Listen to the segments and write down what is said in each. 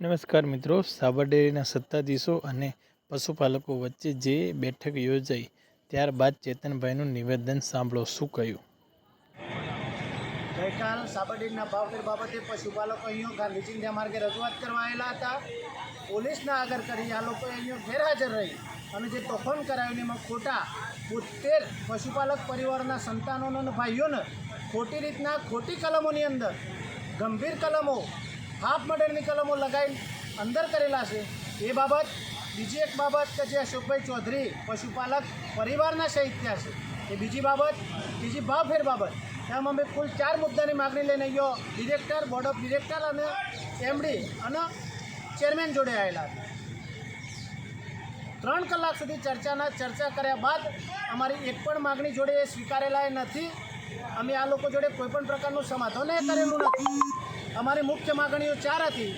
નમસ્કાર મિત્રો. સાબર ડેરીના સત્તાધીશો અને પશુપાલકો વચ્ચે જે બેઠક યોજાઈ, ત્યારબાદ ચેતનભાઈનું નિવેદન સાંભળો. શું કહ્યું? ગઈકાલ સાબરડીના ભાવફેર બાબતે પશુપાલકો અહીંયા ગાંધી ચિંધ્યા માર્ગે રજૂઆત કરવા આવેલા હતા. પોલીસના આગળ કરી આ લોકો અહીંયા ગેરહાજર રહી અને જે તોફાન કરાવ્યું એમાં ખોટા બોતેર પશુપાલક પરિવારના સંતાનોને ભાઈઓને ખોટી રીતના ખોટી કલમોની અંદર ગંભીર કલમો હાફ મર્ડરની કલમો લગાવી અંદર કરેલા છે. એ બાબત બીજી એક બાબત કે જે અશોકભાઈ ચૌધરી પશુપાલક પરિવારના સાહિત્યા છે. એ બીજી બાબત બીજી ભાવફેર બાબત. એમ અમે કુલ ચાર મુદ્દાની માગણી લઈને અહીંયા ડિરેક્ટર બોર્ડ ઓફ ડિરેક્ટર અને એમડી અને ચેરમેન જોડે આવેલા હતા. ત્રણ કલાક સુધી ચર્ચાના ચર્ચા કર્યા બાદ અમારી એક પણ માગણી જોડે એ સ્વીકારેલા નથી. અમે આ લોકો જોડે કોઈ પણ પ્રકારનું સમાધાન કરેલું નથી. અમારી મુખ્ય માગણીઓ ચાર હતી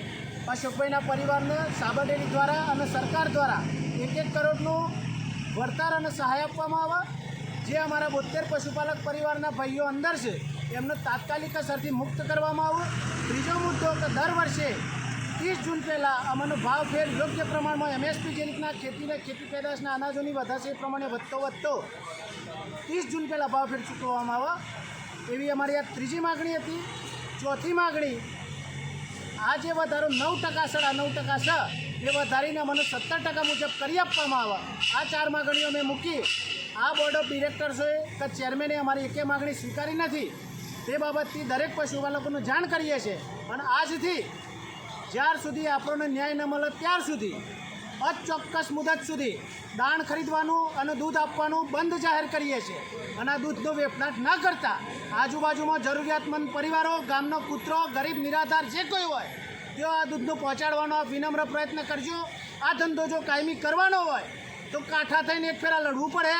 અશોકભાઈના પરિવારને, સાબરડેરી દ્વારા અને સરકાર દ્વારા એક એક કરોડનું વળતર અને સહાય આપવામાં આવે. જે અમારા બોતેર પશુપાલક પરિવારના ભાઈઓ અંદર છે, એમને તાત્કાલિક અસરથી મુક્ત કરવામાં આવે. ત્રીજો મુદ્દો કે દર વર્ષે ત્રીસ જૂન પહેલાં અમારો ભાવ ફેર યોગ્ય પ્રમાણમાં એમએસપી જે રીતના ખેતીને ખેતી પેદાશના અનાજોની વધારશે એ પ્રમાણે વધતો વધતો ત્રીસ જૂન પહેલાં ભાવ ફેર ચૂકવવામાં આવે. એવી અમારી આ ત્રીજી માગણી હતી. ચોથી માગણી. આ જે વધારો નવ ટકા સાડા નવ ટકા સ એ વધારીને મને સત્તર ટકા મુજબ કરી આપવામાં આવે. આ ચાર માગણીઓ મેં મૂકી. આ બોર્ડ ઓફ ડિરેક્ટર્સોએ કે ચેરમેને અમારી એકે માગણી સ્વીકારી નથી. તે બાબતથી દરેક પશુપાલકોને જાણ કરીએ છીએ. અને આજથી, જ્યાર સુધી આપણને ન્યાય ન મળે, ત્યાર સુધી અચોક્કસ મુદત સુધી દાણ ખરીદવાનું અને દૂધ આપવાનું બંધ જાહેર કરીએ છીએ. અને આ દૂધનો વેપનાટ ન કરતા આજુબાજુમાં જરૂરિયાતમંદ પરિવારો, ગામનો કૂતરો, ગરીબ નિરાધાર જે કોઈ હોય, તેઓ આ દૂધનું પહોંચાડવાનો વિનમ્ર પ્રયત્ન કરજો. આ ધંધો જો કાયમી કરવાનો હોય, તો કાંઠા થઈને એક ફેરા લડવું પડે.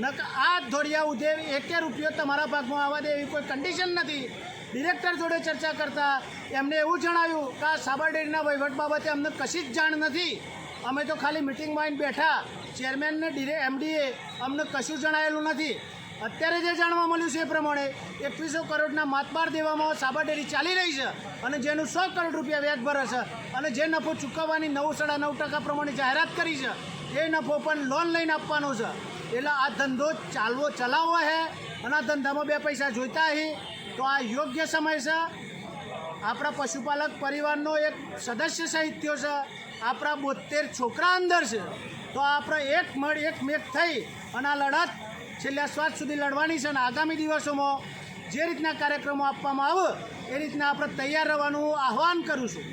ન આ ધોળિયા ઉદ્યોગ એકે રૂપિયો તમારા ભાગમાં આવવા દે એવી કોઈ કન્ડિશન નથી. ડિરેક્ટર જોડે ચર્ચા કરતા એમને એવું જણાવ્યું કે આ સાબરડેરીના વહીવટ બાબતે અમને કશી જ જાણ નથી. અમે તો ખાલી મિટિંગમાં આવીને બેઠા. ચેરમેનને ડીરે એમડીએ અમને કશું જણાયેલું નથી. અત્યારે જે જાણવા મળ્યું છે એ પ્રમાણે એકવીસો કરોડના માતબાર દેવામાં સાબરડેરી ચાલી રહી છે અને જેનું સો કરોડ રૂપિયા વ્યાજ ભરે છે અને જે નફો ચૂકવવાની નવ સાડા નવ ટકા પ્રમાણે જાહેરાત કરી છે, એ નફો પણ લોન લઈને આપવાનો છે. એટલે આ ધંધો ચાલવો ચલાવવો છે અને આ ધંધામાં બે પૈસા જોઈતા હે. તો આ યોગ્ય સમય છે આપણા પશુપાલક પરિવારનો એક સદસ્ય સાહિત્યો છે. આપણા બોતેર છોકરા અંદર છે. તો આપણે એક મળ એક મેક થઈ અને આ લડત છેલ્લા શ્વાસ સુધી લડવાની છે અને આગામી દિવસોમાં જે રીતના કાર્યક્રમો આપવામાં આવે એ રીતના આપણે તૈયાર રહેવાનું આહવાન કરું છું.